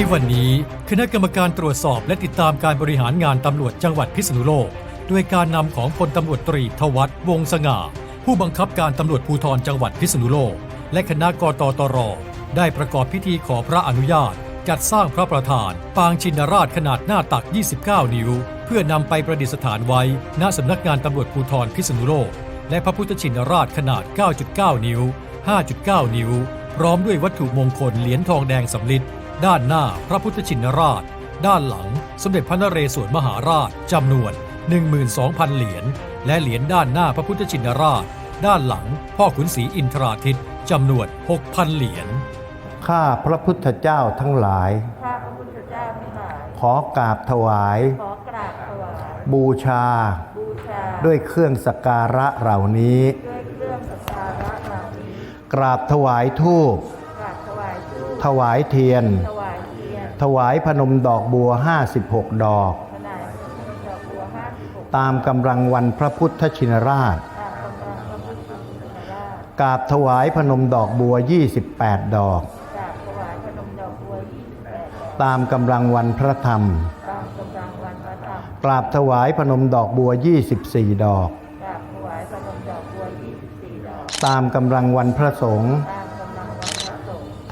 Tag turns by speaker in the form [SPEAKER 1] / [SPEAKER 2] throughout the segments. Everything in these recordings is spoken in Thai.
[SPEAKER 1] ในวันนี้คณะกรรมการตรวจสอบและติดตามการบริหารงานตำรวจจังหวัดพิษณุโลก ด้วยการนำของพลตำรวจตรีทวัฒน์วงศ์สง่า ผู้บังคับการตำรวจภูธรจังหวัดพิษณุโลก และคณะกตตร ได้ประกอบพิธีขอพระอนุญาต จัดสร้างพระประธาน ปางชินราชขนาดหน้าตัก 29 นิ้ว เพื่อนำไปประดิษฐานไว้ณสำนักงานตำรวจภูธรพิษณุโลก และพระพุทธชินราชขนาด 9.9 นิ้ว 5.9 นิ้ว พร้อมด้วยวัตถุมงคลเหรียญทองแดงสำลิด ด้านหน้าพระพุทธชินราช ด้านหลังสมเด็จพระนเรศวรมหาราชจำนวน 12,000 เหรียญและเหรียญด้านหน้าพระพุทธชินราช ด้านหลังพ่อขุนศรีอินทราทิตจำนวน 6,000 เหรียญ
[SPEAKER 2] ข้าพระพุทธเจ้าทั้งหลาย
[SPEAKER 3] ข้าพระพุทธเจ้าทั้งหลาย
[SPEAKER 2] ขอกราบถวาย
[SPEAKER 3] ขอกราบถวาย
[SPEAKER 2] บูชา
[SPEAKER 3] บูชา
[SPEAKER 2] ด้วยเครื่องสักการะเหล่านี้
[SPEAKER 3] ด้วยเครื่องสักการะเหล่านี้
[SPEAKER 2] กราบถวายทูป
[SPEAKER 3] ถวาย
[SPEAKER 2] เทียน
[SPEAKER 3] ถวายเทียน
[SPEAKER 2] ถวายพนมดอกบัว 56 ดอก
[SPEAKER 3] ขนาดเป็นดอกบัวห้าสิบหก
[SPEAKER 2] ตามกำลังวันพระพุทธชินราช
[SPEAKER 3] ตามกำลังพระพุทธชินราช
[SPEAKER 2] กราบถวายพนมดอกบัว 28 ดอก
[SPEAKER 3] กราบถวายพนมดอกบัวยี่สิบแปดดอก
[SPEAKER 2] ตามกำลังวันพระธรรม
[SPEAKER 3] ตามกำลังวันพระธรรม
[SPEAKER 2] กราบถวายพนมดอกบัว 24 ดอก
[SPEAKER 3] กราบถวายพนมดอกบัวยี่สิบสี่ดอก
[SPEAKER 2] ตามกำลังวันพระสงฆ์
[SPEAKER 3] ตาม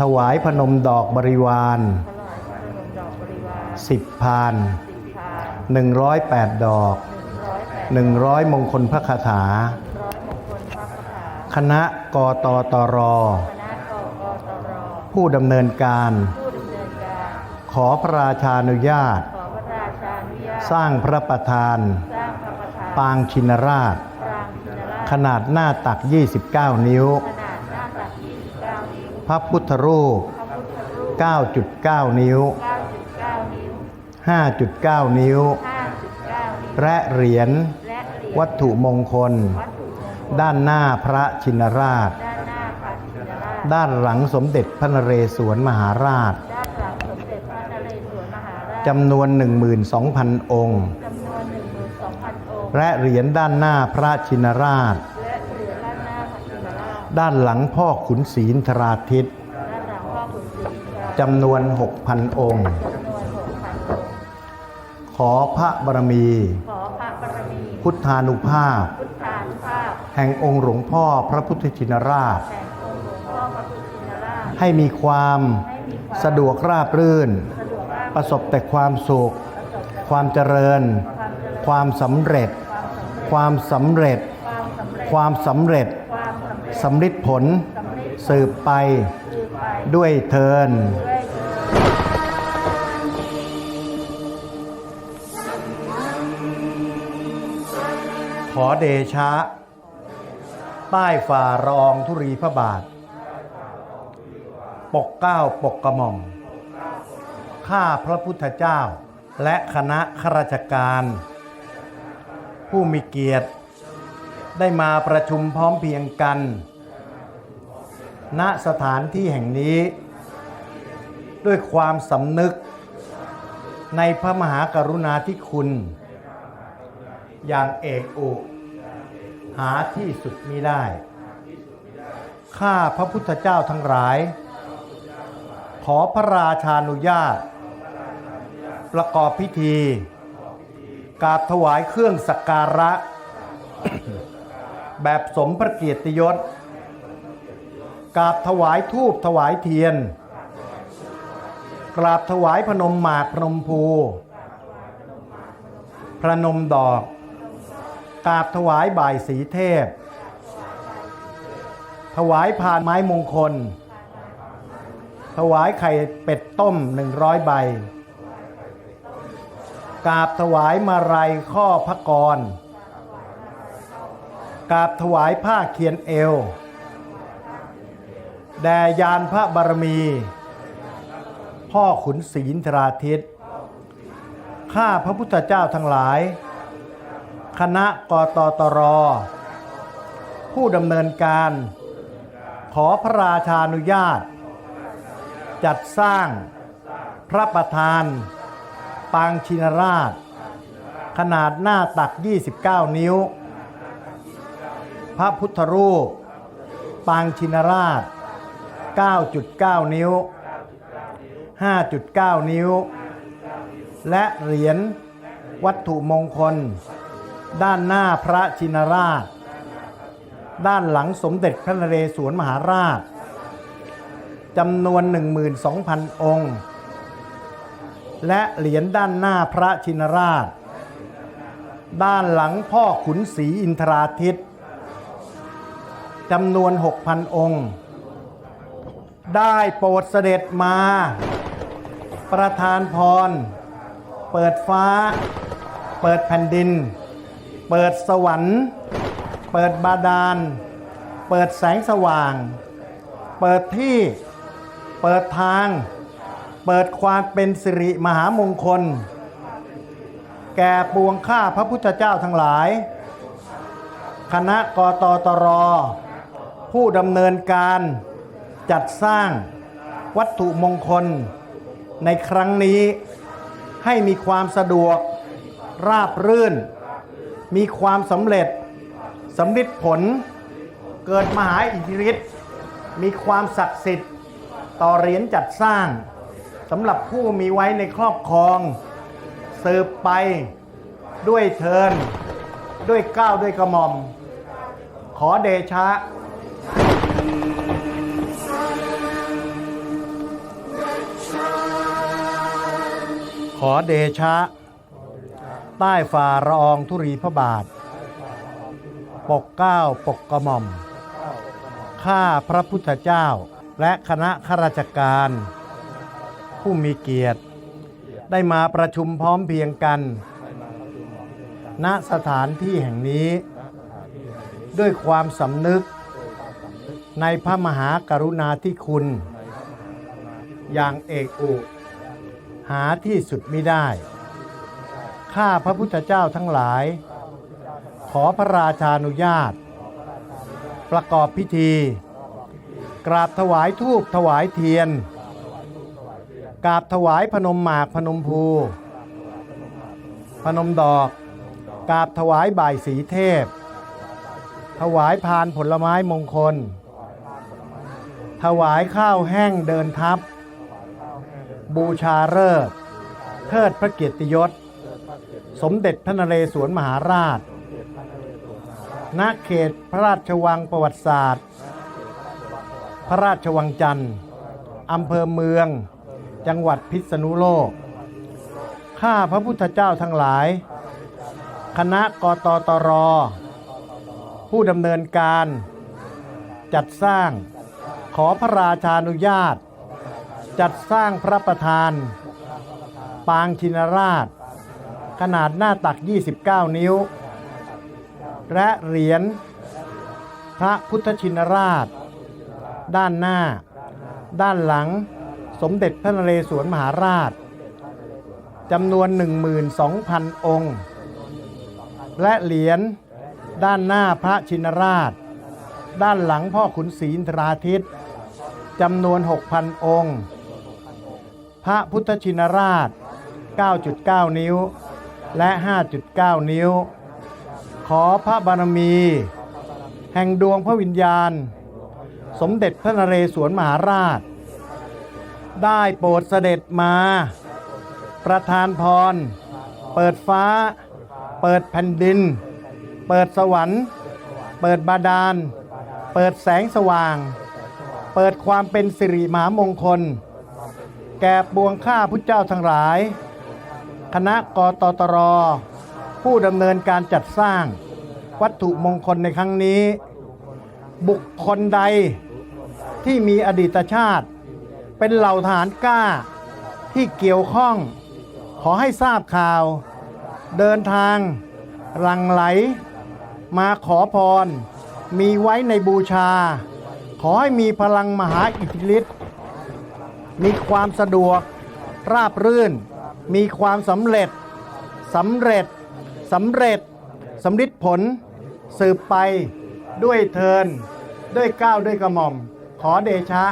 [SPEAKER 2] ถวายพนมดอกบริวาร
[SPEAKER 3] ถวายพนมดอกบริวาร
[SPEAKER 2] 10พาน
[SPEAKER 3] สิบพาน
[SPEAKER 2] 108ดอก
[SPEAKER 3] หนึ่งร้อยแปด
[SPEAKER 2] 100มงคลพระคาถา
[SPEAKER 3] ร้อยมงคลพระคาถา
[SPEAKER 2] คณะกตตร
[SPEAKER 3] คณะกกตร
[SPEAKER 2] ผู้ดำเนินการ
[SPEAKER 3] ผู้ดำเนินการ
[SPEAKER 2] ขอพระราชานุญาต
[SPEAKER 3] ขอพระราชานุญาต
[SPEAKER 2] สร้างพระประธาน
[SPEAKER 3] สร้างพระประธาน
[SPEAKER 2] ปางชินราช
[SPEAKER 3] ปรางชินราช
[SPEAKER 2] ขนาดหน้าตัก 29 นิ้ว
[SPEAKER 3] ขนาดหน้าตัก29 นิ้ว
[SPEAKER 2] พระพุทธรูป
[SPEAKER 3] พระพุทธรูป
[SPEAKER 2] 9.9นิ้ว
[SPEAKER 3] 9.9นิ้ว
[SPEAKER 2] 5.9นิ้ว
[SPEAKER 3] 5.9 นิ้ว
[SPEAKER 2] และเหรียญ
[SPEAKER 3] และเหรียญ
[SPEAKER 2] วัตถุมงคล
[SPEAKER 3] วัตถุมงคล
[SPEAKER 2] ด้านหน้าพระชินราช
[SPEAKER 3] ด้านหน้าพระชินราช
[SPEAKER 2] ด้านหลังสมเด็จพระนเรศวรมหาราช
[SPEAKER 3] ด้านหลังสมเด็จพระนเรศวรมหาราช
[SPEAKER 2] จำนวน12,000องค์
[SPEAKER 3] จำนวน 12,000 องค์
[SPEAKER 2] และเหรียญด้านหน้าพระชินราช
[SPEAKER 3] ด้านห
[SPEAKER 2] ลังพ่อขุนศรีนทราทิต
[SPEAKER 3] ด้านหลังพ่อขุนศรีราช
[SPEAKER 2] จำนวน6,000องค์
[SPEAKER 3] จำนวน 6,000 องค์
[SPEAKER 2] ขอพระบารมี
[SPEAKER 3] ขอพระบารมี
[SPEAKER 2] พุทธานุภาพ
[SPEAKER 3] พุทธานุภาพ
[SPEAKER 2] แห่งองค์หลวงพ่อพระพุทธชินราช
[SPEAKER 3] แห่งองค์หลวงพ่อพระพุทธชินราช
[SPEAKER 2] ให้มีความ
[SPEAKER 3] ให้มีความ
[SPEAKER 2] สะดวกราบรื่น
[SPEAKER 3] สะดวกราบ
[SPEAKER 2] ประสบแต่ความสุข
[SPEAKER 3] ประสบแต่
[SPEAKER 2] ความเจริญ
[SPEAKER 3] ความเจริญ
[SPEAKER 2] ความสำเร็จ
[SPEAKER 3] ความสำเร็จ
[SPEAKER 2] ความสำเร็จ
[SPEAKER 3] ความ สำริ
[SPEAKER 2] ดผล
[SPEAKER 3] สื
[SPEAKER 2] บไปด้วยเทินขอเดชะ ใต้ฝ่ารองธุรีพระบาท ปกเก้าปกกระหม่อม ข้าพระพุทธเจ้า และคณะข้าราชการ ผู้มีเกียรติ ได้มาประชุมพร้อมเพียงกัน ณสถานที่แห่งนี้ ด้วยความสำนึก ในพระมหากรุณาธิคุณ อย่างเอกอุหาที่สุดมิได้ ข้าพระพุทธเจ้าทั้งหลาย ขอพระราชานุญาต ประกอบพิธีกราบถวายเครื่องสักการะ แบบสมพระเกียรติยศกราบถวายทูปถวายเทียน กราบถวายพนมหมากพนมภู พระนมดอก กราบถวายบ่ายสีเทพ ถวายพานไม้มงคล ถวายไข่เป็ดต้มหนึ่งร้อยใบกราบถวายมาลัยข้อพระกร กราบถวายผ้าเขียนเอว แด่ยานพระบารมี พ่อขุนศรีนทราทิตข้าพระพุทธเจ้าทั้งหลาย คณะกตตร ผู้ดำเนินการ ขอพระราชานุญาต จัดสร้างพระประธาน ปางชินราช ขนาดหน้าตัก 29 นิ้ว พระพุทธรูป ปางชินราช 9.9 นิ้ว 5.9 นิ้ว และเหรียญวัตถุมงคล ด้านหน้าพระชินราช ด้านหลังสมเด็จพระนเรศวรมหาราชจำนวน 12,000 องค์ และเหรียญด้านหน้าพระชินราช ด้านหลังพ่อขุนศรีอินทราทิต จำนวน 6,000 องค์ ได้โปรดเสด็จมา ประทานพร เปิดฟ้า เปิดแผ่นดิน เปิดสวรรค์ เปิดบาดาล เปิดแสงสว่าง เปิดที่ เปิดทาง เปิดความเป็นสิริมหามงคล แก่ปวงข้าพระพุทธเจ้าทั้งหลายคณะกตตร ผู้ดำเนินการจัดสร้างวัตถุมงคลในครั้งนี้ให้มีความสะดวกราบรื่น มีความสำเร็จสำลิดผล เกิดมหาอิทธิฤทธิ์มีความศักดิ์สิทธิ์ต่อเหรียญจัดสร้างสำหรับผู้มีไว้ในครอบครองสืบไปด้วยเทิน ด้วยเกล้าวด้วยกระหม่อม ขอเดชะ ขอเดชะ ใต้ฝ่าละองธุรีพระบาท ปกเก้าปกกระหม่อม ข้าพระพุทธเจ้า และคณะข้าราชการ ผู้มีเกียรติ ได้มาประชุมพร้อมเพียงกัน ณสถานที่แห่งนี้ ด้วยความสำนึก ในพระมหากรุณาธิคุณ อย่างเอกอุ หาที่สุดมิได้ ข้าพระพุทธเจ้าทั้งหลาย ขอพระราชานุญาต ประกอบพิธี กราบถวายทูปถวายเทียน กราบถวายพนมหมากพนมภู พนมดอก กราบถวายบ่ายสีเทพ ถวายพานผลไม้มงคล ถวายข้าวแห้งเดินทัพ บูชาเลิกษ์เทิดพระเกียรติยศ สมเด็จพระนเรศวรมหาราชณเขตพระราชวังประวัติศาสตร์ พระราชวังจันทร์อำเภอเมือง จังหวัดพิษณุโลก ข้าพระพุทธเจ้าทั้งหลาย คณะกตตร ผู้ดำเนินการ จัดสร้าง ขอพระราชานุญาต จัดสร้างพระประธาน ปางชินราช ขนาดหน้าตัก 29 นิ้ว และเหรียญพระพุทธชินราช ด้านหน้า ด้านหลังสมเด็จพระนเรศวรมหาราชจำนวน 12,000 องค์ และเหรียญด้านหน้าพระชินราช ด้านหลังพ่อขุนศรีอินทราทิต จำนวน 6,000 องค์ พระพุทธชินราช 9.9 นิ้ว และ 5.9 นิ้ว ขอพระบารมี แห่งดวงพระวิญญาณ สมเด็จพระนเรศวรมหาราช ได้โปรดเสด็จมา ประทานพร เปิดฟ้า เปิดแผ่นดิน เปิดสวรรค์ เปิดบาดาล เปิดแสงสว่าง เปิดความเป็นสิริมหามงคล แก่ปวงข้าพุทธเจ้าทั้งหลาย คณะกตตร ผู้ดำเนินการจัดสร้างวัตถุมงคลในครั้งนี้ บุคคลใดที่มีอดีตชาติ เป็นเหล่าทหารกล้าที่เกี่ยวข้อง ขอให้ทราบข่าว เดินทางรังไหล มาขอพร มีไว้ในบูชา ขอให้มีพลังมหาอิทธิฤทธิ์มีความสะดวก ราบรื่น มีความสำเร็จสำเร็จสำเร็จสำลิดผล สืบไปด้วยเทิน ด้วยก้าวด้วยกระหม่อม ขอเดชะ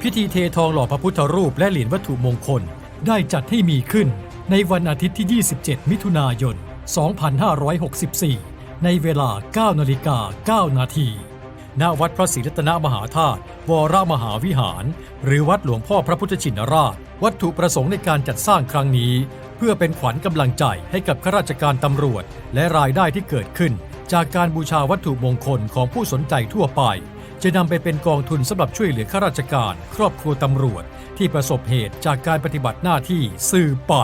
[SPEAKER 1] พิธีเททองหล่อพระพุทธรูปและเหรียญวัตถุมงคลได้จัดให้มีขึ้นในวันอาทิตย์ที่ 27 มิถุนายน 2564 ในเวลา 9 นาฬิกา 9 นาที ณวัดพระศรีรัตนมหาธาตุวรมหาวิหาร หรือวัดหลวงพ่อพระพุทธชินราช วัตถุประสงค์ในการจัดสร้างครั้งนี้ เพื่อเป็นขวัญกำลังใจให้กับข้าราชการตำรวจ และรายได้ที่เกิดขึ้น จากการบูชาวัตถุมงคลของผู้สนใจทั่วไป จะนำไปเป็นกองทุนสำหรับช่วยเหลือข้าราชการ ครอบครัวตำรวจ ที่ประสบเหตุจากการปฏิบัติหน้าที่สืบไป